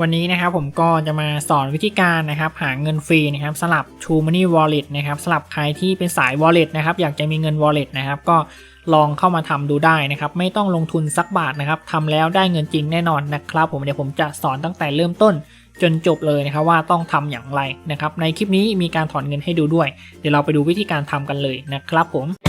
วันนี้นะครับผมก็จะมาสอนวิธีการนะครับหาเงินฟรีนะครับสลับ True Money Wallet นะครับสลับใครที่เป็นสาย Wallet นะครับอยากจะมีเงิน Wallet นะครับก็ลองเข้ามาทำดูได้นะครับไม่ต้องลงทุนสักบาทนะครับทำแล้วได้เงินจริงแน่นอนนะครับผมเดี๋ยวผมจะสอนตั้งแต่เริ่มต้นจนจบเลยนะครับว่าต้องทำอย่างไรนะครับในคลิปนี้มีการถอนเงินให้ดูด้วย เดี๋ยวเราไปดูวิธีการทำกันเลยนะครับผม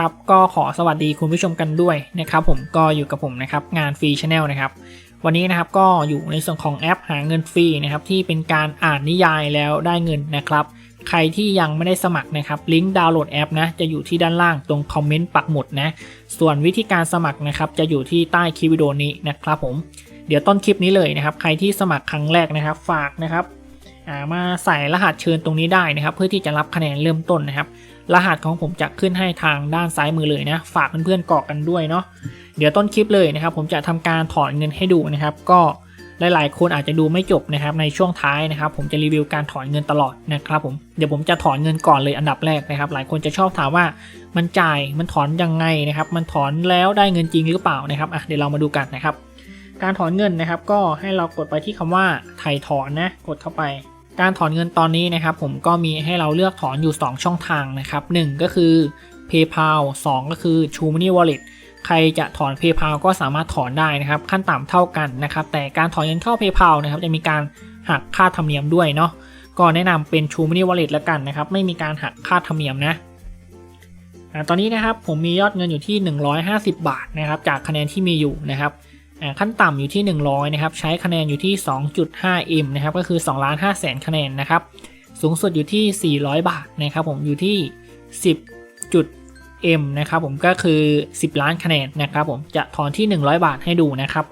ครับก็ขอสวัสดีคุณผู้ชมกันด้วยนะครับผมก็อยู่กับผมนะครับงานฟรีชาแนลนะครับวันนี้นะครับก็อยู่ในส่วนของแอปหาเงินฟรีนะครับที่เป็นการอ่านนิยายแล้วได้เงินนะครับ ใครที่ยังไม่ได้สมัครนะครับลิงก์ดาวน์โหลดแอปนะจะอยู่ที่ด้านล่างตรงคอมเมนต์ปักหมุดนะส่วนวิธีการสมัครนะครับจะอยู่ที่ใต้คลิปวิดีโอนี้นะครับผมเดี๋ยวต้นคลิปนี้เลยนะครับใครที่สมัครครั้งแรกนะครับฝากนะครับามาใส่รหัสเชิญตรงนี้ได้นะครับ เพื่อที่จะรับคะแนนเริ่มต้นนะครับ รหัสของผมจะขึ้นให้ทางด้านซ้ายมือเลยนะ ฝากเพื่อนๆกรอกกันด้วยเนาะ เดี๋ยวต้นคลิปเลยนะครับ ผมจะทำการถอนเงินให้ดูนะครับ ก็หลายๆ คนอาจจะดูไม่จบนะครับในช่วงท้ายนะครับ ผมจะรีวิวการถอนเงินตลอดนะครับผมเดี๋ยวผมจะถอนเงินก่อนเลยอันดับแรกนะครับ หลายคนจะชอบถามว่ามันจ่ายมันถอนยังไงนะครับ มันถอนแล้วได้เงินจริงหรือเปล่านะครับอะเดี๋ยวเรามาดูกันนะครับ การถอนเงินนะครับ ก็ให้เรากดไปที่คำว่าไถ่ถอนนะกดเข้าไป การถอนเงินตอนนี้นะครับผมก็มีให้เราเลือกถอนอยู่ 2 ช่องทางนะครับ1ก็คือ PayPal 2 ก็คือ True Money Wallet ใครจะถอน PayPal ก็สามารถถอนได้นะครับ ขั้นต่ำเท่ากันนะครับ แต่การถอนเงินเข้า PayPal นะครับจะมีการหักค่าธรรมเนียมด้วยเนาะก็แนะนำเป็น True Money Wallet แล้วกันนะครับ ไม่มีการหักค่าธรรมเนียมนะตอนนี้นะครับผมมียอดเงินอยู่ที่ 150 บาทนะครับจากคะแนนที่มีอยู่นะครับ ขั้นต่ำอยู่ที่ 100นะครับใช้คะแนนอยู่ที่ 2.5 m นะครับก็คือ2ล้าน5แสนคะแนนนะครับสูงสุดอยู่ที่ 400 บาทนะครับผมอยู่ที่ 10จุด m นะครับผมก็คือ 10 ล้านคะแนนนะครับผมจะถอนที่ 100 บาทให้ดูนะครับ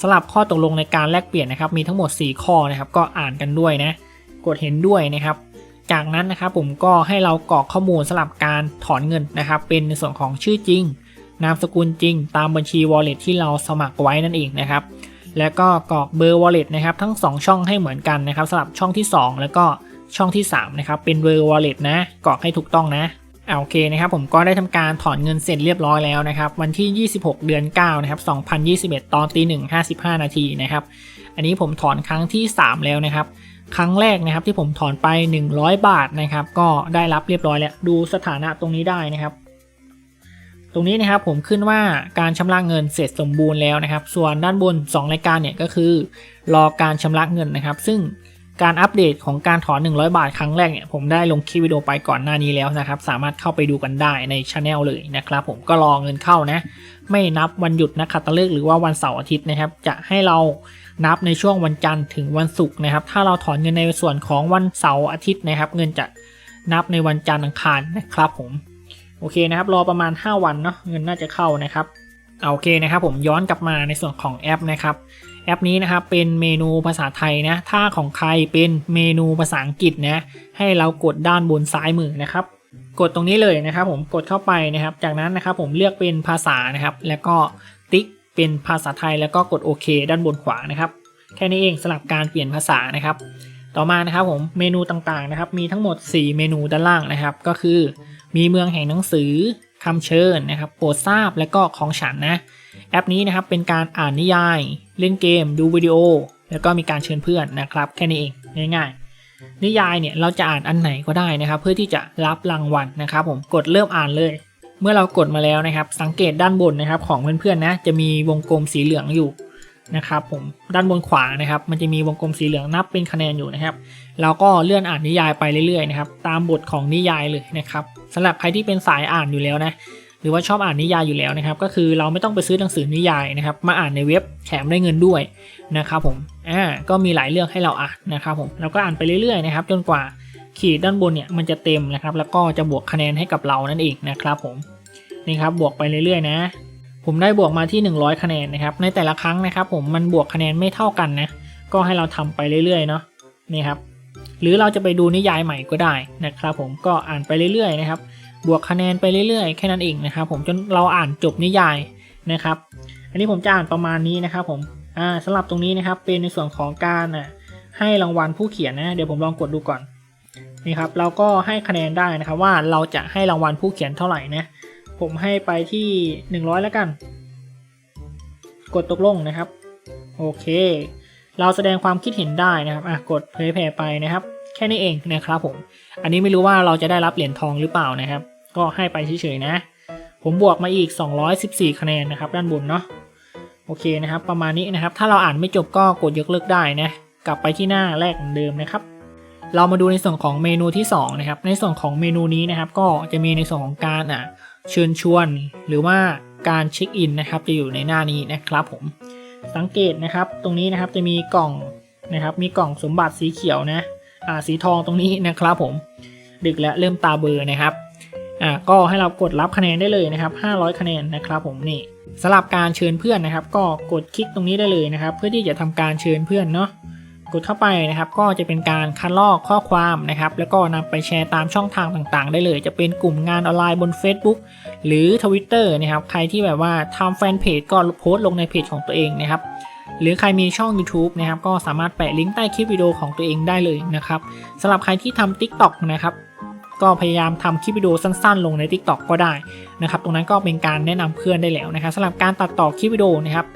สำหรับข้อตกลงในการแลกเปลี่ยนนะครับ มีทั้งหมด 4 ข้อนะครับ ก็อ่านกันด้วยนะ กดเห็นด้วยนะครับ จากนั้นนะครับผมก็ให้เรากรอกข้อมูลสำหรับการถอนเงินนะครับ เป็นในส่วนของชื่อจริง นามสกุลจริง ตามบัญชี wallet ที่เราสมัครไว้นั่นเองนะครับ แล้วก็กรอกเบอร์ wallet นะครับทั้ง 2 ช่องให้เหมือนกันนะครับสำหรับช่องที่ 2 แล้วก็ช่องที่3นะครับเป็นเบอร์ wallet นะกรอกให้ถูกต้องนะโอเคนะครับผมก็ได้ทำการถอนเงินเสร็จเรียบร้อยแล้วนะครับวันที่ 26 เดือน9นะครับ2021 ตอนตี1 55 นาทีนะครับอันนี้ผมถอนครั้งที่ 3 แล้วนะครับครั้งแรกนะครับที่ผมถอนไป 100 บาทนะครับก็ได้รับเรียบร้อยแล้วดูสถานะตรงนี้ได้นะครับ ตรงนี้นะครับผมขึ้นว่าการชำระเงินเสร็จสมบูรณ์แล้วนะครับ ส่วนด้านบน 2 รายการเนี่ยก็คือ รอการชำระเงินนะครับ ซึ่งการอัปเดตของการถอน 100 บาทครั้งแรกเนี่ยผมได้ลงคลิปวิดีโอไปก่อนหน้านี้แล้วนะครับ สามารถเข้าไปดูกันได้ในช anel เลยนะครับ ผมก็รอเงินเข้านะ ไม่นับวันหยุดนักขัตฤกษ์หรือว่าวันเสาร์อาทิตย์นะครับ จะให้เรานับในช่วงวันจันทร์ถึงวันศุกร์นะครับ ถ้าเราถอนเงินในส่วนของวันเสาร์อาทิตย์นะครับ เงินจะนับในวันจันทร์อังคารนะครับผม โอเคนะครับรอประมาณ 5 วันเนาะเงินน่าจะเข้านะครับเอาโอเคนะครับผมย้อนกลับมาในส่วนของแอปนะครับแอปนี้นะครับเป็นเมนูภาษาไทยนะถ้าของใครเป็นเมนูภาษาอังกฤษนะให้เรากดด้านบนซ้ายมือนะครับ กดตรงนี้เลยนะครับผมกดเข้าไปนะครับ จากนั้นนะครับผมเลือกเป็นภาษานะครับ แล้วก็ติ๊กเป็นภาษาไทยแล้วก็กดโอเคด้านบนขวานะครับ แค่นี้เองสำหรับการเปลี่ยนภาษานะครับ ต่อมานะครับผมเมนูต่างๆนะครับ มีทั้งหมด 4 เมนูด้านล่างนะครับ ก็คือมีเมืองแห่งหนังสือคำเชิญนะครับ โปรดทราบและก็ของฉันนะแอปนี้นะครับเป็นการอ่านนิยาย เล่นเกม ดูวิดีโอ แล้วก็มีการเชิญเพื่อนนะครับ แค่นี้เองง่ายๆ นิยายเนี่ยเราจะอ่านอันไหนก็ได้นะครับ เพื่อที่จะรับรางวัลนะครับ ผมกดเริ่มอ่านเลย เมื่อเรากดมาแล้วนะครับ สังเกตด้านบนนะครับ ของเพื่อนๆนะจะมีวงกลมสีเหลืองอยู่ นะครับผมด้านบนขวานะครับ มันจะมีวงกลมสีเหลืองนับเป็นคะแนนอยู่นะครับเราก็เลื่อนอ่านนิยายไปเรื่อยๆนะครับตามบทของนิยายเลยนะครับสำหรับใครที่เป็นสายอ่านอยู่แล้วนะหรือว่าชอบอ่านนิยายอยู่แล้วนะครับ ก็คือเราไม่ต้องไปซื้อหนังสือนิยายนะครับ มาอ่านในเว็บแถมได้เงินด้วยนะครับผมอ่าก็มีหลายเรื่องให้เราอ่านนะครับผมเราก็อ่านไปเรื่อยๆนะครับ จนกว่าขีดด้านบนเนี่ยมันจะเต็มนะครับ แล้วก็จะบวกคะแนนให้กับเรานั่นเองนะครับผมนี่ครับบวกไปเรื่อยๆนะ ผมได้บวกมาที่ 100 คะแนนนะครับ ในแต่ละครั้งนะครับผมมันบวกคะแนนไม่เท่ากันนะ ก็ให้เราทำไปเรื่อยๆเนาะนี่ครับ หรือเราจะไปดูนิยายใหม่ก็ได้นะครับ ผมก็อ่านไปเรื่อยๆนะครับ บวกคะแนนไปเรื่อยๆ แค่นั้นเองนะครับ ผมจนเราอ่านจบนิยายนะครับ อันนี้ผมจะอ่านประมาณนี้นะครับ ผมอ่าสำหรับตรงนี้นะครับ เป็นในส่วนของการอะให้รางวัลผู้เขียนนะ เดี๋ยวผมลองกดดูก่อนนี่ครับ เราก็ให้คะแนนได้นะครับว่าเราจะให้รางวัลผู้เขียนเท่าไหร่นะ ผมให้ไปที่ 100 แล้วกัน กดตกลงนะครับ โอเค เราแสดงความคิดเห็นได้นะครับอะกดเผยแผ่ไปนะครับ แค่นี้เองนะครับผม อันนี้ไม่รู้ว่าเราจะได้รับเหรียญทองหรือเปล่านะครับ ก็ให้ไปเฉยๆนะ ผมบวกมาอีก 214 คะแนนนะครับ ด้านบนเนาะ โอเคนะครับ ประมาณนี้นะครับ ถ้าเราอ่านไม่จบก็กดยกเลิกได้นะ กลับไปที่หน้าแรกเหมือนเดิมนะครับเรามาดูในส่วนของเมนูที่สองนะครับในส่วนของเมนูนี้นะครับก็จะมีในส่วนของการอะ เชิญชวน หรือว่าการเช็คอินนะครับจะอยู่ในหน้านี้นะครับผมสังเกตนะครับตรงนี้นะครับจะมีกล่องนะครับมีกล่องสมบัติสีเขียวนะอ่าสีทองตรงนี้นะครับผมดึกและเริ่มตาเบลอร์นะครับอ่าก็ให้เรากดรับคะแนนได้เลยนะครับ 500 คะแนนนะครับผมนี่สำหรับการเชิญเพื่อนนะครับ ก็กดคลิกตรงนี้ได้เลยนะครับ เพื่อที่จะทำการเชิญเพื่อนเนาะ กดเข้าไปนะครับ ก็จะเป็นการคัดลอกข้อความนะครับ แล้วก็นำไปแชร์ตามช่องทางต่างๆ ได้เลย จะเป็นกลุ่มงานออนไลน์บน Facebook หรือ Twitter นะครับ ใครที่แบบว่าทำแฟนเพจก็โพสต์ลงในเพจของตัวเองนะครับ หรือใครมีช่อง YouTube นะครับ ก็สามารถแปะลิงก์ใต้คลิปวิดีโอของตัวเองได้เลยนะครับสำหรับใครที่ทำ TikTok นะครับก็พยายามทำคลิปวิดีโอสั้นๆ ลงใน TikTok ก็ได้นะครับ ตรงนั้นก็เป็นการแนะนำเพื่อนได้แล้วนะครับสำหรับการตัดต่อคลิปวิดีโอนะครับ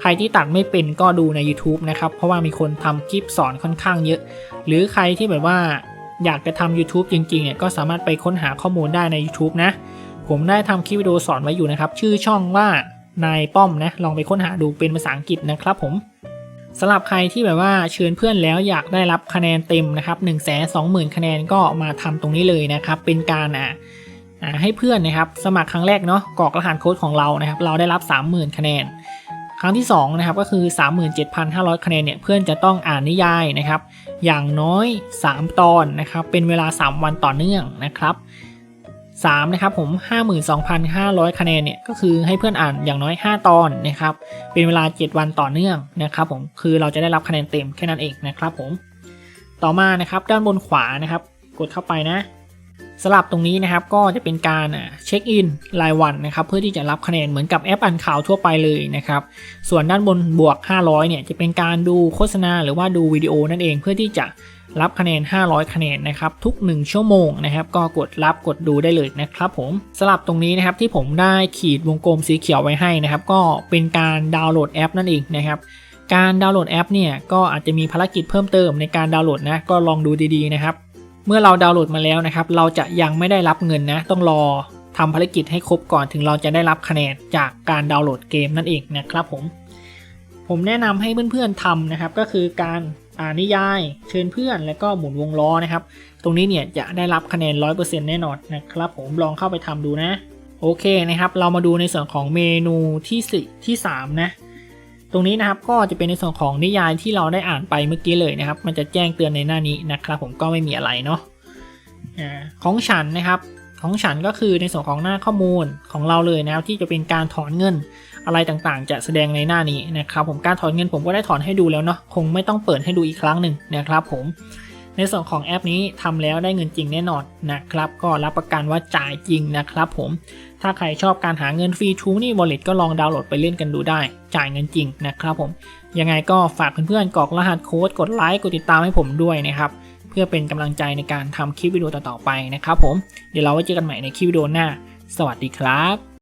ใครที่ตัดไม่เป็นก็ดูใน YouTube นะครับเพราะว่ามีคนทำคลิปสอนค่อนข้างเยอะ หรือใครที่แบบว่าอยากจะทำ YouTube จริงๆเนี่ยก็สามารถไปค้นหาข้อมูลได้ใน YouTube นะ ผมได้ทำคลิปวิดีโอสอนไว้อยู่นะครับ ชื่อช่องว่านายป้อมนะลองไปค้นหาดูเป็นภาษาอังกฤษนะครับผมสำหรับใครที่แบบว่าเชิญเพื่อนแล้วอยากได้รับคะแนนเต็มนะครับ1 2 0 0 0 0คะแนนก็มาทำตรงนี้เลยนะครับ เป็นการอ่าอ่าให้เพื่อนนะครับ สมัครครั้งแรกเนาะกรอกรหัสโค้ดของเรานะครับ เราได้รับ 30,000 คะแนน ครั้งที่2นะครับก็คือ 37,500 คะแนนเนี่ยเพื่อนจะต้องอ่านนิยายนะครับอย่างน้อย 3 ตอนนะครับเป็นเวลา 3 วันต่อเนื่องนะครับ3นะครับผม 52,500 คะแนนเนี่ยก็คือให้เพื่อนอ่านอย่างน้อย 5 ตอนนะครับเป็นเวลา 7 วันต่อเนื่องนะครับผมคือเราจะได้รับคะแนนเต็มแค่นั้นเองนะครับผมต่อมานะครับด้านบนขวานะครับ กดเข้าไปนะ สลับตรงนี้นะครับก็จะเป็นการเช็คอินรายวันนะครับเพื่อที่จะรับคะแนนเหมือนกับแอปอ่านข่าวทั่วไปเลยนะครับส่วนด้านบนบวก 500เนี่ยจะเป็นการดูโฆษณาหรือว่าดูวิดีโอนั่นเองเพื่อที่จะรับคะแนน 500 คะแนนนะครับทุก 1 ชั่วโมงนะครับก็กดรับกดดูได้เลยนะครับผมสลับตรงนี้นะครับที่ผมได้ขีดวงกลมสีเขียวไว้ให้นะครับก็เป็นการดาวน์โหลดแอปนั่นเองนะครับการดาวน์โหลดแอปเนี่ยก็อาจจะมีภารกิจเพิ่มเติมในการดาวน์โหลดนะก็ลองดูดีๆนะครับ เมื่อเราดาวน์โหลดมาแล้วนะครับ เราจะยังไม่ได้รับเงินนะ ต้องรอทำภารกิจให้ครบก่อนถึงเราจะได้รับคะแนนจากการดาวน์โหลดเกมนั่นเองนะครับผม ผมแนะนำให้เพื่อนๆทำนะครับ ก็คือการอ่านนิยาย เชิญเพื่อน แล้วก็หมุนวงล้อนะครับ ตรงนี้เนี่ยจะได้รับคะแนน 100%แน่นอนนะครับ ผมลองเข้าไปทำดูนะ โอเคนะครับ เรามาดูในส่วนของเมนูที่สี่ที่สามนะ ตรงนี้นะครับก็จะเป็นในส่วนของนิยายที่เราได้อ่านไปเมื่อกี้เลยนะครับ มันจะแจ้งเตือนในหน้านี้นะครับ ผมก็ไม่มีอะไรเนาะของฉันนะครับของฉันก็คือในส่วนของหน้าข้อมูลของเราเลยนะครับที่จะเป็นการถอนเงินอะไรต่างๆ จะแสดงในหน้านี้นะครับ ผมการถอนเงินผมก็ได้ถอนให้ดูแล้วเนาะคงไม่ต้องเปิดให้ดูอีกครั้งหนึ่งนะครับ ผม ในส่วนของแอปนี้ทำแล้วได้เงินจริงแน่นอนนะครับ ก็รับประกันว่าจ่ายจริงนะครับผม ถ้าใครชอบการหาเงินฟรีทูนี่วอลเลตก็ลองดาวน์โหลดไปเล่นกันดูได้ จ่ายเงินจริงนะครับผม ยังไงก็ฝากเพื่อนๆกรอกรหัสโค้ดกดไลค์กดติดตามให้ผมด้วยนะครับเพื่อเป็นกำลังใจในการทำคลิปวิดีโอต่อๆไปนะครับผม เดี๋ยวเราไว้เจอกันใหม่ในคลิปวิดีโอหน้า สวัสดีครับ